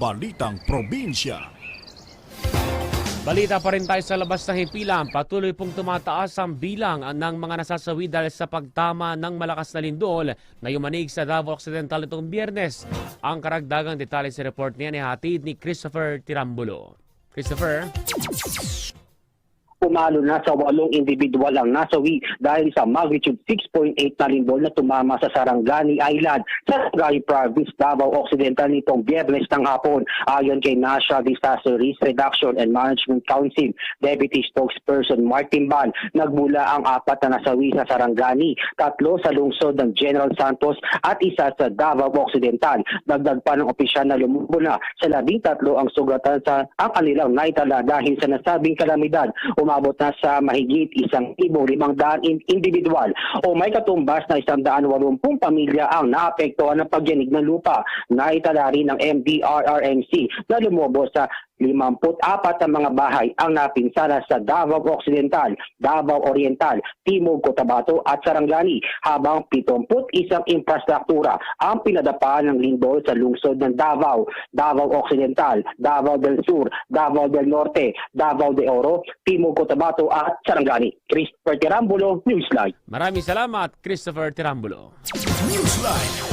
Balitang Probinsya. Balita pa rin tayo sa labas ng himpilan. Patuloy pong tumataas ang bilang ng mga nasasawi dahil sa pagtama ng malakas na lindol na yumanig sa Davao Occidental itong biyernes. Ang karagdagang detalye sa report niya ni hatid ni Christopher Tirambulo. Christopher? Pumalo na sa walong individual ang nasawi dahil sa magnitude 6.8 na lindol na tumama sa Sarangani Island sa Sarangani Province, Davao Occidental nitong biyernes ng hapon. Ayon kay National Disaster Risk Reduction and Management Council, Deputy Spokesperson Martin Ban, nagmula ang apat na nasawi sa Sarangani, tatlo sa lungsod ng General Santos at isa sa Davao Occidental. Dagdag pa ng opisyal na lumubo na sa labing tatlo ang sugatan sa ang kanilang naitala dahil sa nasabing kalamidad umabot na sa mahigit isang ibong limang daan in- individual o may katumbas na isang daan walumpung pamilya ang naapektuhan ng pagyanig ng lupa. Naitala rin ng MDRRMC na lumobo sa 54 na mga bahay ang napinsala sa Davao Occidental, Davao Oriental, Timog Cotabato at Sarangani habang 71 infrastruktura ang pinadapa ng lindol sa lungsod ng Davao, Davao Occidental, Davao del Sur, Davao del Norte, Davao de Oro, Timog Cotabato at Sarangani. Christopher Tirambulo, Newsline. Maraming salamat, Christopher Tirambulo. Newsline.